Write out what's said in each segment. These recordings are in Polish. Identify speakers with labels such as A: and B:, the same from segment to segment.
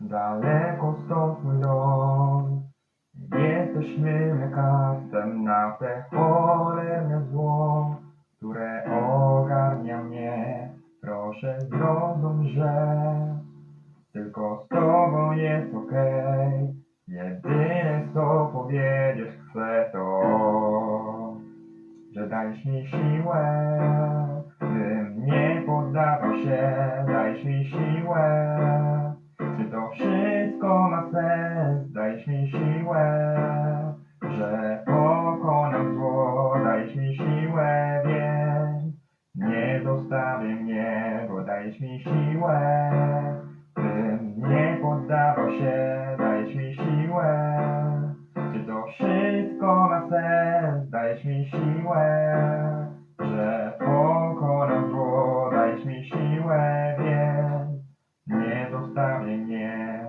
A: Daleko stąd mój dom. Jesteśmy lekarstwem na te cholerne zło, które ogarnia mnie. Proszę zrozum, że tylko z tobą jest okej. Jedyne co powiedzieć chcę to, że dajesz mi siłę, bym nie poddawał się, dajesz mi siłę. Czy to wszystko ma sens? Dajesz mi siłę, że pokonam zło, dajesz mi siłę, więc nie zostawię mnie, bo dajesz mi siłę, bym nie poddawał się, dajesz mi siłę. Czy to wszystko ma sens? Dajesz mi siłę, że mnie.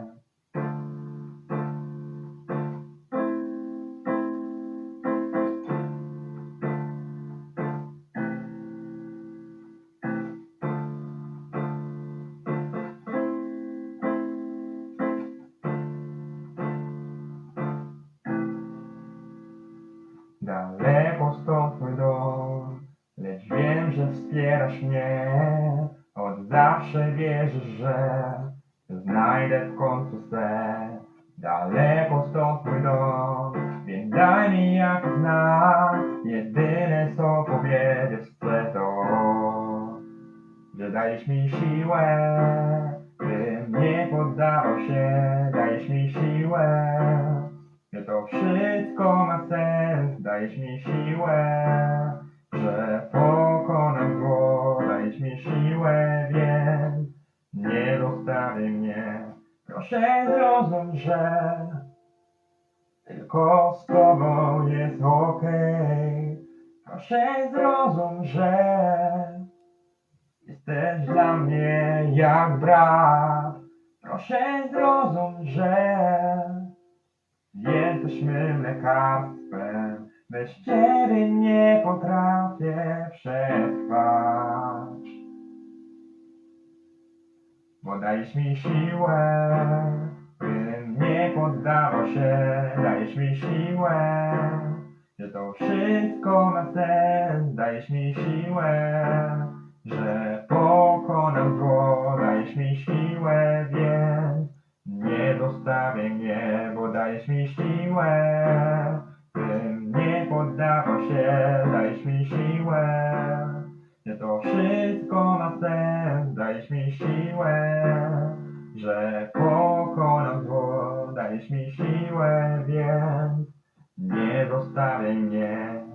A: Daleko stąd mój lecz wiem, że wspierasz mnie. Od zawsze wierzysz, że znajdę w końcu sen. Daleko stąd dom, więc daj mi jak znak. Jedyne co powiedzieć chcę to, że dajesz mi siłę, bym nie poddawał się, dajesz mi siłę. Że to wszystko ma sens, dajesz mi siłę, mnie. Proszę zrozum, że tylko z tobą jest okej. Proszę zrozum, że jesteś dla mnie jak brat. Proszę zrozum, że Jesteśmy lekarstwem, bez ciebie nie potrafię przetrwać. Bo dajesz mi siłę, bym nie poddawał się, dajesz mi siłę, że to wszystko ma sens, dajesz mi siłę, że pokonam zło, dajesz mi siłę, więc nie zostawię mnie, bo dajesz mi siłę, dajesz mi siłę, że pokonam zło, dajesz mi siłę, więc nie zostawię mnie.